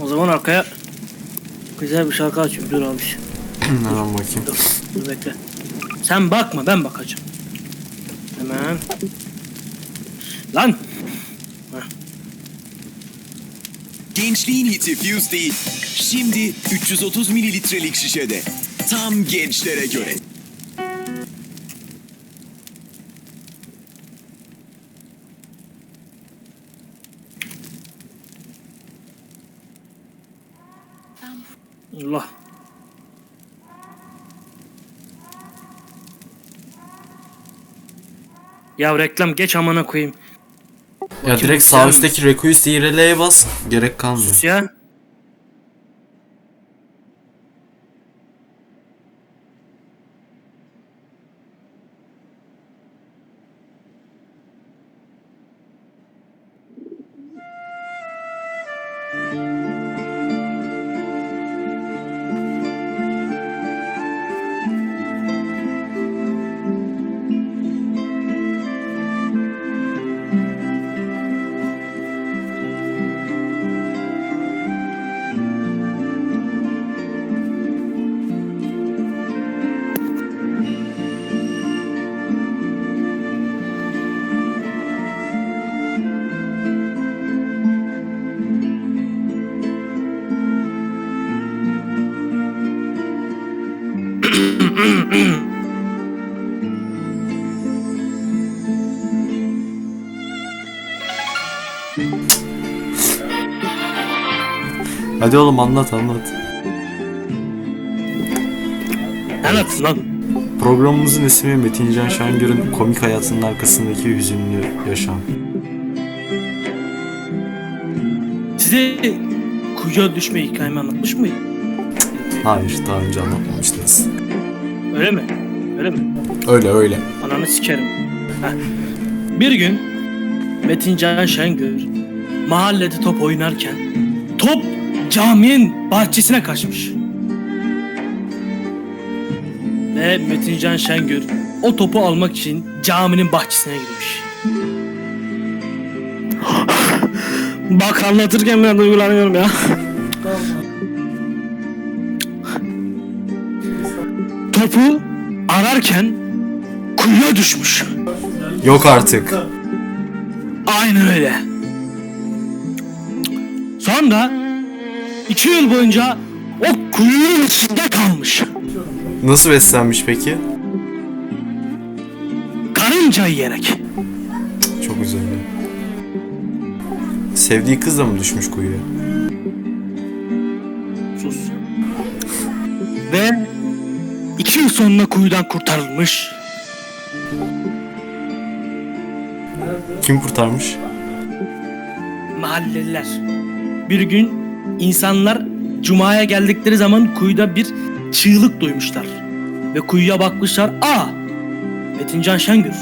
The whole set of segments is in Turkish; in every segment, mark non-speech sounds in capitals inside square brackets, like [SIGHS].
O zaman arkaya güzel bir şarkı açayım. Dur abi. [CLEARS THROAT] Hemen bakayım. Dur, dur bekle. Sen bakma ben bakacağım. Hemen. Lan! Gençliğin hiti Fuse değil. Şimdi 330 mililitrelik şişede. Tam gençlere göre. Ya reklam geç amına koyayım. Ya direkt sağ üstteki request IRL'ye bas. Gerek kalmıyor. Sus ya. Hadi oğlum anlat anlat. Anlat lan. Programımızın ismi Metincan Şengör'ün komik hayatının arkasındaki hüzünlü yaşam. Size kuyuya düşme hikayemi anlatmış mıyım? Hayır daha önce anlatmamıştınız. Öyle mi? Öyle mi? Öyle öyle. Ananı sikerim. Heh. Bir gün Metin Can Şengör mahallede top oynarken top caminin bahçesine kaçmış. Ve Metin Can Şengör o topu almak için caminin bahçesine girmiş. Bak anlatırken ben duygulanıyorum ya. Topu ararken kuyuya düşmüş. Yok artık. Aynen öyle. Sonra iki yıl boyunca o kuyunun içinde kalmış. Nasıl beslenmiş peki? Karınca yiyerek. Çok üzüldüm. Sevdiği kız da mı düşmüş kuyuya? Sus. Ve iki yıl sonra kuyudan kurtarılmış. Kim kurtarmış? Mahalleliler. Bir gün insanlar cumaya geldikleri zaman kuyuda bir çığlık duymuşlar. Ve kuyuya bakmışlar. Aa! Metincan Şengör.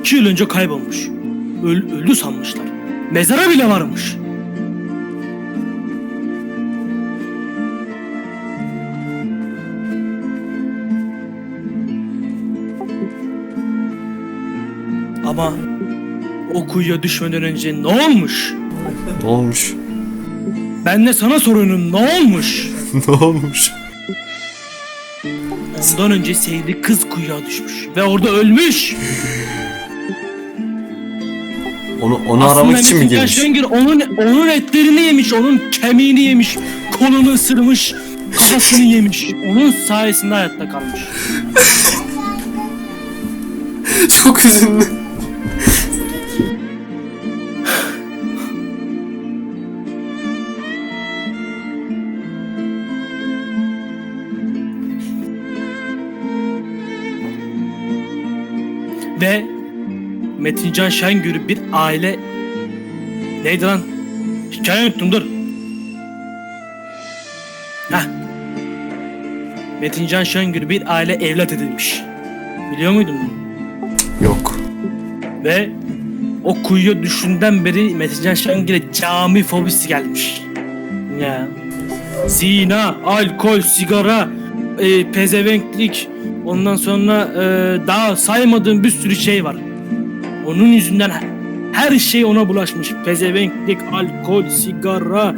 İki yıl önce kaybolmuş. Öl- öldü sanmışlar. Mezara bile varmış. Ama o kuyuya düşmeden önce ne olmuş? Ne olmuş? Ben de sana soruyorum ne olmuş? [LAUGHS] ne olmuş? Ondan önce sevdiği kız kuyuya düşmüş ve orada ölmüş. Onu onu aramak için mi Metin gelmiş? Şengör onun onun etlerini yemiş, onun kemiğini yemiş, kolunu ısırmış, kafasını yemiş. Onun sayesinde hayatta kalmış. [LAUGHS] Çok üzüldüm. Ve Metincan Şengör'ü bir aile... Neydi lan? Hikaye unuttum dur. Heh. Metincan Şengör bir aile evlat edilmiş. Biliyor muydun bunu? Yok. Ve o kuyuya düşünden beri Metincan Şengör'e cami fobisi gelmiş. Ya. Zina, alkol, sigara, e, pezevenklik, ondan sonra e, daha saymadığım bir sürü şey var. Onun yüzünden Her şey ona bulaşmış. Pezevenklik, alkol, sigara,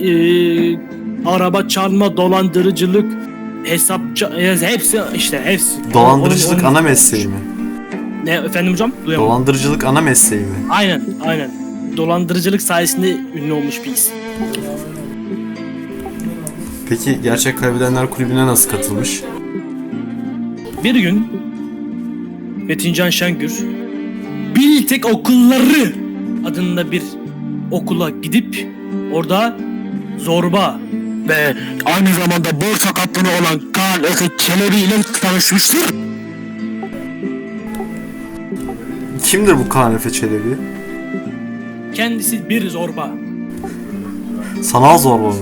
eee, araba çalma, dolandırıcılık, hesap ça- hepsi işte hepsi. Dolandırıcılık Onun- onun- ana mesleği mi? Ne efendim hocam? Duyamadım. Dolandırıcılık ana mesleği mi? Aynen, aynen. Dolandırıcılık sayesinde ünlü olmuş bir isim. Peki Gerçek Kaybedenler Kulübü'ne nasıl katılmış? Bir gün Metincan Şengür Biltek Okulları adında bir okula gidip orada zorba ve aynı zamanda borsa kaptanı olan Kaan Ökü Çelebi ile tanışmıştır. Kimdir bu Kaan Efe Çelebi? Kendisi bir zorba. Sanal zorba mı?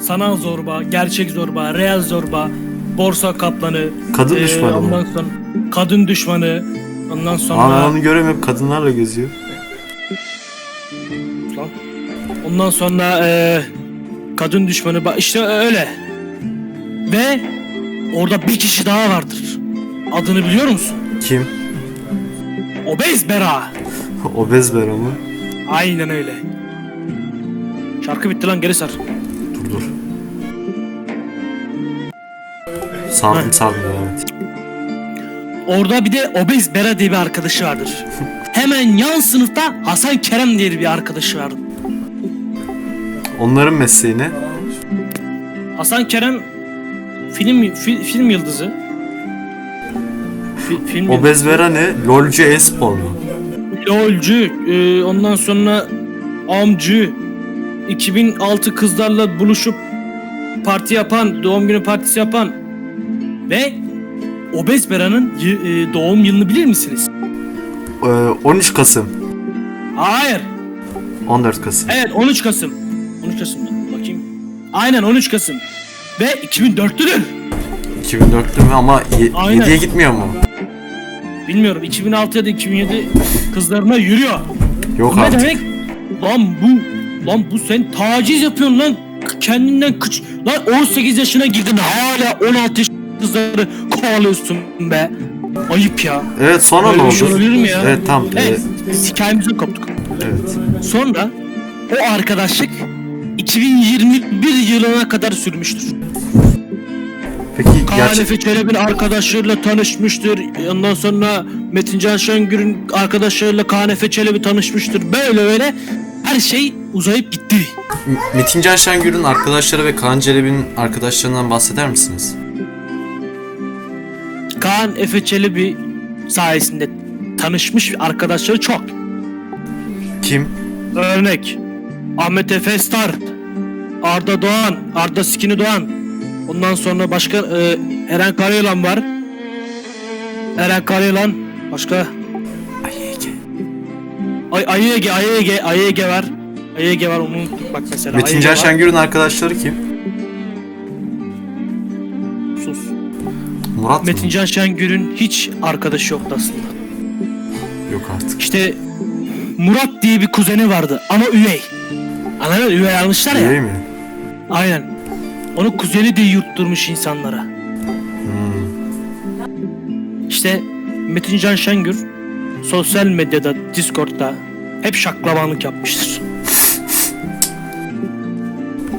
Sanal zorba, gerçek zorba, real zorba, borsa kaplanı, Kadın eee, düşmanı mı? ondan sonra kadın düşmanı, ondan sonra ben onu göremiyorum kadınlarla geziyor. Lan. Ondan sonra eee, kadın düşmanı işte öyle. Ve orada bir kişi daha vardır. Adını biliyor musun? Kim? Obez Bera. [LAUGHS] Obez Bera mı? Aynen öyle. Şarkı bitti lan geri sar. Dur dur. Sardım sardım devam et. Orada bir de Obez Bera diye bir arkadaşı vardır. [LAUGHS] Hemen yan sınıfta Hasan Kerem diye bir arkadaşı vardır. Onların mesleği ne? Hasan Kerem film fi- film yıldızı. Fi- film. Obez Bera ne? Lolcu espor mu? LOL'cü, e, ondan sonra amcı, 2006 kızlarla buluşup parti yapan, doğum günü partisi yapan ve Obez Bera'nın y- e, doğum yılını bilir misiniz? Ee, 13 Kasım. Hayır. 14 Kasım. Evet 13 Kasım. 13 Kasım'da bakayım. Aynen 13 Kasım. Ve 2004'lüdür. 2004'lü mü ama ye- Aynen. 7'ye gitmiyor mu? Bilmiyorum 2006 ya da 2007 kızlarına yürüyor. Yok Bu ne artık. demek? Lan bu, lan bu sen taciz yapıyorsun lan. Kendinden kıç. Lan 18 yaşına girdin hala 16 yaş kızları kovalıyorsun be. Ayıp ya. Evet sonra Böyle ne bir şey oldu? olabilir mi ya? Evet tamam. Evet, Evet. hikayemizden koptuk. evet. Sonra o arkadaşlık 2021 yılına kadar sürmüştür. Peki gerçek Çelebi'nin arkadaşlarıyla tanışmıştır. Ondan sonra Metincan Şengör'ün arkadaşlarıyla Kaan Efe Çelebi tanışmıştır. Böyle böyle her şey uzayıp gitti. M- Metin Can Şengör'ün arkadaşları ve Kaan Celebi'nin arkadaşlarından bahseder misiniz? Kaan Efe Çelebi sayesinde tanışmış arkadaşları çok. Kim? Örnek Ahmet Efe Star, Arda Doğan, Arda Skini Doğan. Ondan sonra başka e, Eren Karayalan var. Eren Karayalan. Başka? Ay Ayege, Ayege, Ayege var. Ayege var onu unuttuk bak mesela. Metin Ayege Can. Şengör'ün arkadaşları kim? Murat mı? Metin Can Şengör'ün hiç arkadaşı yoktu aslında. Yok artık. İşte Murat diye bir kuzeni vardı ama üvey. Anladın mı? Üvey almışlar ya. Değil mi? Aynen. Onu kuzeni diye yutturmuş insanlara. Hmm. İşte Metin Can Şengür sosyal medyada, Discord'da hep şaklabanlık yapmıştır.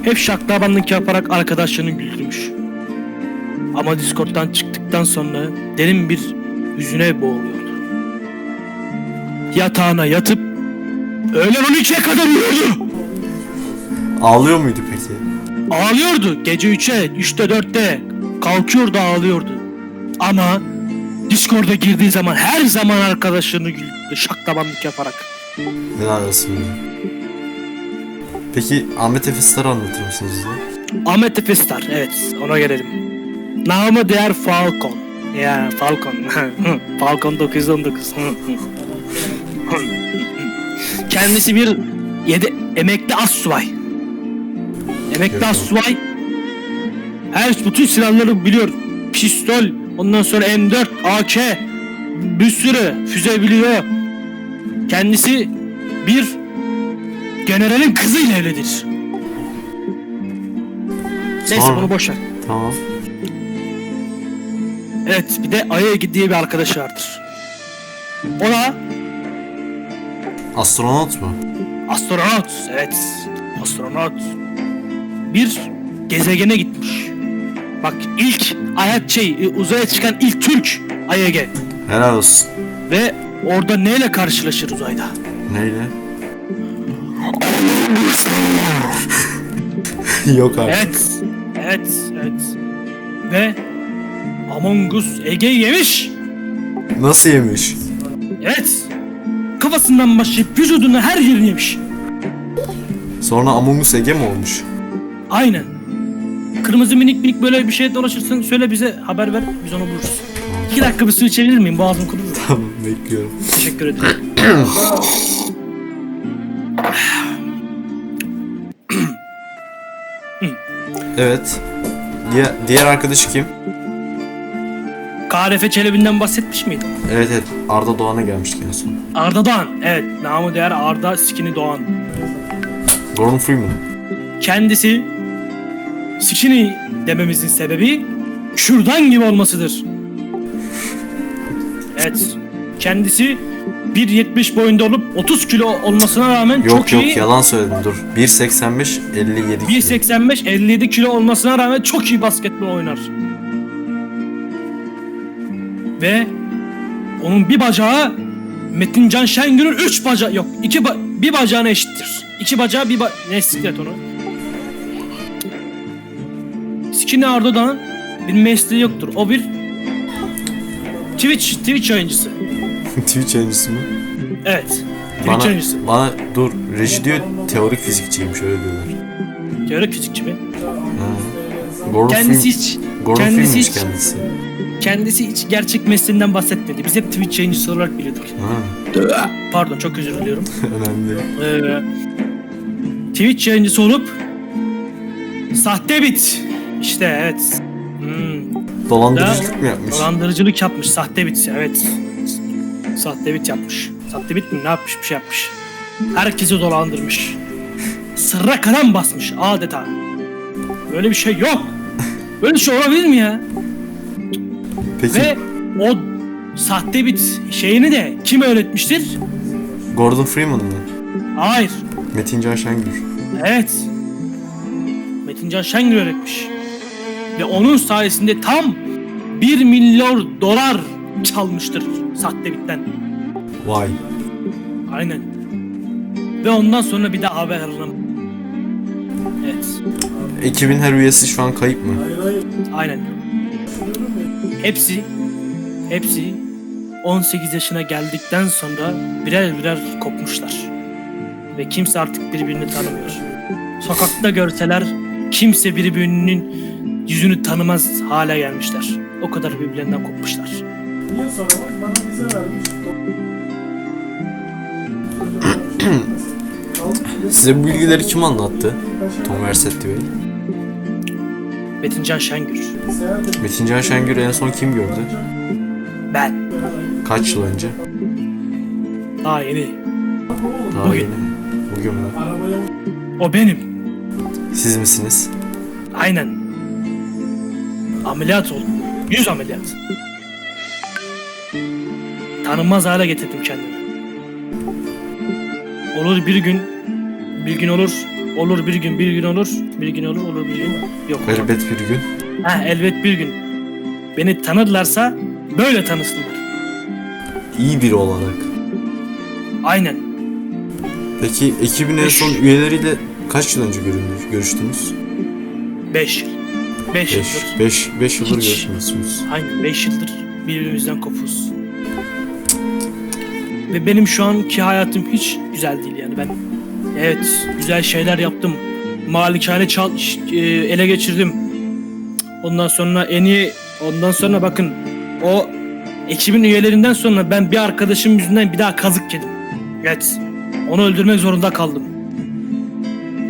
hep şaklabanlık yaparak arkadaşlarını güldürmüş. Ama Discord'dan çıktıktan sonra derin bir hüzüne boğuluyordu. Yatağına yatıp öğlen 12'ye kadar uyuyordu. Ağlıyor muydu peki? Ağlıyordu gece 3'e, 3'te 4'te. Kalkıyordu ağlıyordu. Ama Discord'a girdiği zaman her zaman arkadaşlarını güldürdü şaklabanlık yaparak. Helal olsun. Peki Ahmet Efe Star'ı anlatır mısınız? Ahmet Efe Star, evet ona gelelim. Namı diğer Falcon. Ya Falcon. [LAUGHS] Falcon 919. [LAUGHS] Kendisi bir yedi, emekli assubay. Emekli assubay. Her bütün silahları biliyor. Pistol, ondan sonra M4, AK, bir sürü füze biliyor. Kendisi bir generalin kızıyla evlidir. Neyse bunu boş ver. Tamam. Evet bir de Ayegi diye bir arkadaşı vardır. O da Astronot mu? Astronot. Evet. Astronot. Bir gezegene gitmiş. Bak ilk hayat şey e, uzaya çıkan ilk Türk Ayege. Helal olsun. Ve orada neyle karşılaşır uzayda? Neyle? [LAUGHS] Yok abi. Evet. Evet. Evet. Ve Among Us Ege'yi yemiş. Nasıl yemiş? Evet. Kafasından başlayıp vücudunun her yerini yemiş. Sonra Among Us Ege mi olmuş? Aynen. Kırmızı minik minik böyle bir şey dolaşırsın söyle bize haber ver biz onu buluruz. İki dakika bir su içebilir miyim? Boğazım kurudu. Tamam bekliyorum. Teşekkür ederim. Evet. Diğer, diğer arkadaşı kim? KRF Çelebi'nden bahsetmiş miydim? Evet evet Arda Doğan'a gelmiştik en son. Arda Doğan. Evet. Namı değer Arda Sikini Doğan. Gordon Freeman. Kendisi Sikini dememizin sebebi kürdan gibi olmasıdır. Evet. Kendisi 1.70 boyunda olup 30 kilo olmasına rağmen Yok çok yok iyi. yalan söyledim dur. 1.85 57 kilo. 1.85 57 kilo olmasına rağmen çok iyi basketbol oynar. Ve onun bir bacağı Metincan Şengül'ün 3 bacağı yok iki ba- bir bacağına eşittir. İki bacağı bir ba ne siklet onu. Skinny Arda'dan bir mesleği yoktur. O bir Twitch Twitch oyuncusu. [LAUGHS] Twitch yayıncısı mı? Evet. Twitch Bana, oyuncusu. bana dur reji diyor teorik fizikçiymiş öyle diyorlar. Teorik fizikçi mi? Ha. Gordon Kendisi Freeman- hiç Gordon kendisi hiç kendisi. Kendisi hiç gerçek mesleğinden bahsetmedi. Biz hep Twitch yayıncısı olarak biliyorduk. Ha, Pardon çok özür diliyorum. [LAUGHS] önemli değil. Ee, Twitch yayıncısı olup sahte bit. İşte evet. Hmm, Dolandırıcılık mı yapmış? dolandırıcılık yapmış. Sahte bit. Evet. Sahte bit yapmış. Sahte bit mi? Ne yapmış? Bir şey yapmış. Herkesi dolandırmış. Sırra kadar basmış adeta. Böyle bir şey yok. Böyle bir şey olabilir mi ya? Peki Ve o sahte bit şeyini de kim öğretmiştir? Gordon Freeman mı? Hayır. Metin Can Şengül. Evet. Metincan Şengül öğretmiş. Ve onun sayesinde tam 1 milyon dolar çalmıştır sahte bitten. Vay. Aynen. Ve ondan sonra bir daha haber alalım. Evet. Ekibin her üyesi şu an kayıp mı? Aynen. Hepsi hepsi 18 yaşına geldikten sonra birer birer kopmuşlar. Ve kimse artık birbirini tanımıyor. Sokakta görseler kimse birbirinin yüzünü tanımaz hale gelmişler. O kadar birbirlerinden kopmuşlar. Size bu bilgileri kim anlattı? Tom Versetti Bey. Metincan Şengül. Metin Can Şengül'ü en son kim gördü? Ben. Kaç yıl önce? Daha yeni. Daha Bugün. yeni. Bugün mü? O benim. Siz misiniz? Aynen. Ameliyat oldum. Yüz ameliyat. Tanınmaz hale getirdim kendimi. Olur bir gün, bir gün olur, olur bir gün, bir gün olur, bir gün olur, olur bir gün yok. olur. Elbet bir gün. Ha, elbet bir gün. Beni tanırlarsa böyle tanısınlar. İyi biri olarak. Aynen. Peki ekibin en son üyeleriyle kaç yıl önce göründü, görüştünüz? Beş yıl. Beş, 5 yıldır. 5 5 yıldır Hiç. görüşmüyorsunuz. Aynen 5 yıldır birbirimizden kopuz. Ve benim şu anki hayatım hiç güzel değil yani ben. Evet güzel şeyler yaptım. Malikane çal e, ele geçirdim. Ondan sonra en iyi ondan sonra bakın o ekibin üyelerinden sonra ben bir arkadaşım yüzünden bir daha kazık yedim. Evet. Onu öldürmek zorunda kaldım.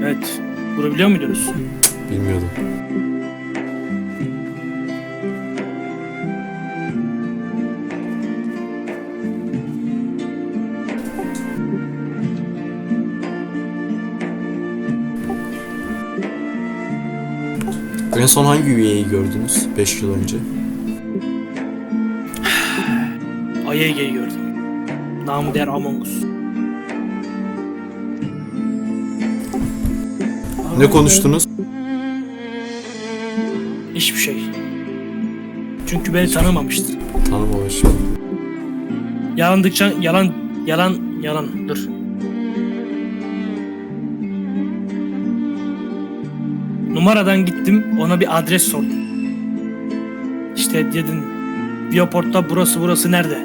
Evet. Bunu biliyor muydunuz? Bilmiyordum. En son hangi üyeyi gördünüz 5 yıl önce? [SIGHS] AYG'yi gördüm. Namı der Among Us. Ne konuştunuz? Hiçbir şey. Çünkü beni tanımamıştı. Tanımamış. Yalandıkça yalan yalan yalan dur. Numaradan gittim ona bir adres sordum. İşte dedin Viaport'ta burası burası nerede?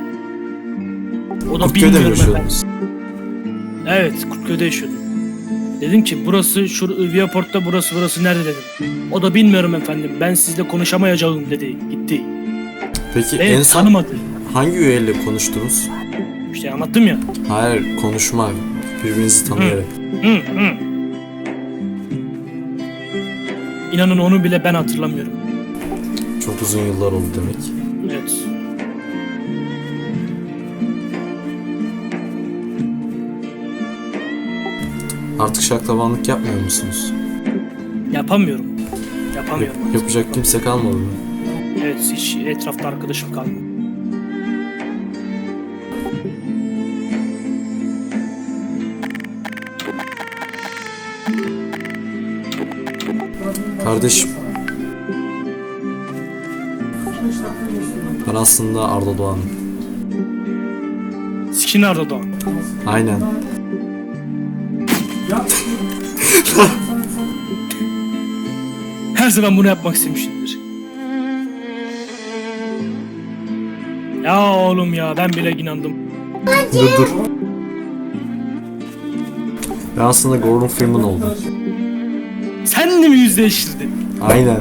O da Kurtköy'de mi bilmiyorum efendim. Evet Kurtköy'de yaşıyordum. Dedim ki burası şu Viaport'ta burası burası nerede dedim. O da bilmiyorum efendim ben sizle konuşamayacağım dedi gitti. Peki Beni en son tanımadı. hangi üyeyle konuştunuz? İşte anlattım ya. Hayır konuşma. Birbirinizi tanıyarak. Hı hı. İnanın onu bile ben hatırlamıyorum. Çok uzun yıllar oldu demek. Evet. Artık şaklabanlık yapmıyor musunuz? Yapamıyorum. Yap- Yapamıyorum. yapacak kimse kalmadı mı? Evet hiç etrafta arkadaşım kalmadı. Kardeşim ben aslında Arda Doğan. Sikin Arda Doğan. Aynen. Her zaman bunu yapmak istemişimdir. Ya oğlum ya ben bile inandım. Dur dur. Ben aslında Gordon Freeman oldum. Sen de mi yüzleştirdin? Aynen.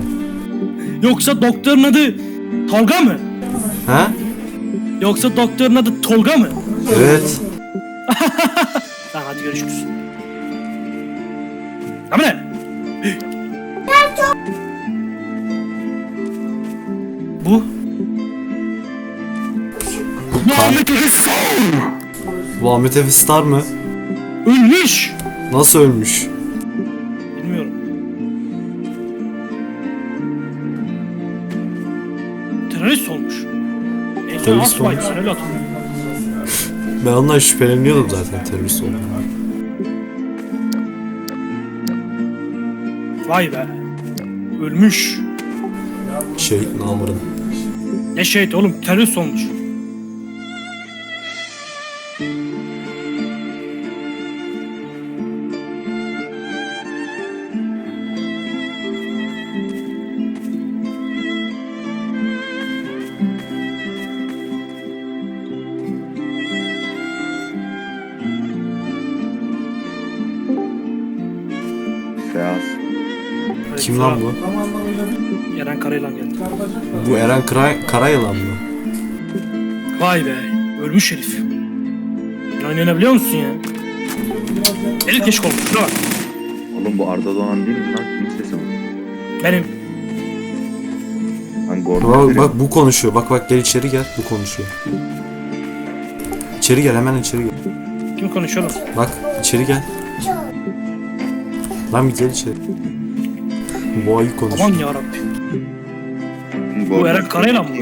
Yoksa doktorun adı Tolga mı? Ha? Yoksa doktorun adı Tolga mı? Evet. [LAUGHS] Tamam hadi görüşürüz. Tamam ne? Bu. Muhammed Efe Bu Ahmet Efe Star mı? ölmüş. Nasıl ölmüş? Terörist olmuş. [LAUGHS] Ben ondan şüpheleniyordum zaten terörist olduğunu. Vay be. Ölmüş. Şehit namırın. Ne şehit oğlum terörist olmuş. Kim lan bu? Eren Karayılan geldi. Bu Eren Kara Karayılan mı? Vay be. Ölmüş herif. İnanabiliyor musun ya? Elit keşke olmuş. Şuna bak. Oğlum bu Arda Doğan değil mi lan? Kim sesi bu? Benim. Lan Gordon Bak, bak bu konuşuyor. Bak bak gel içeri gel. Bu konuşuyor. İçeri gel hemen içeri gel. Kim konuşuyor lan? Bak içeri gel. Lan bir gel içeri. Bu ayı konuşuyor. Aman yarabbim. Bu Eren Karayılan mı?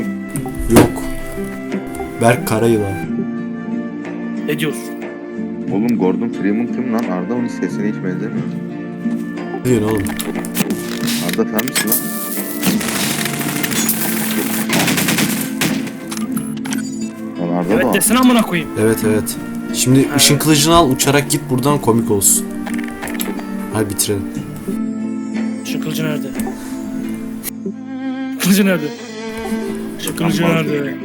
Yok. Berk Karayılan. Ne diyorsun? Oğlum Gordon Freeman kim lan? Arda onun sesine hiç benzemiyor. Ne diyorsun oğlum? Arda sen misin lan? Lan Arda Evet Doğan. desene amına koyayım. Evet evet. Şimdi ışın kılıcını al uçarak git buradan komik olsun. Hadi bitirelim. Şu kılıcı nerede? Kılıcı nerede? Şu kılıcı Aman nerede?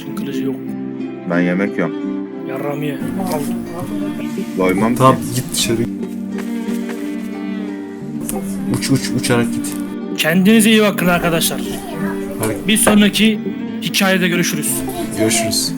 Şu kılıcı yok. Ben yemek yiyorum. Yarram ye. Al. Doymam ki. Tamam git dışarı. Uç uç uçarak git. Kendinize iyi bakın arkadaşlar. Hadi Bir sonraki hikayede görüşürüz. görüşürüz.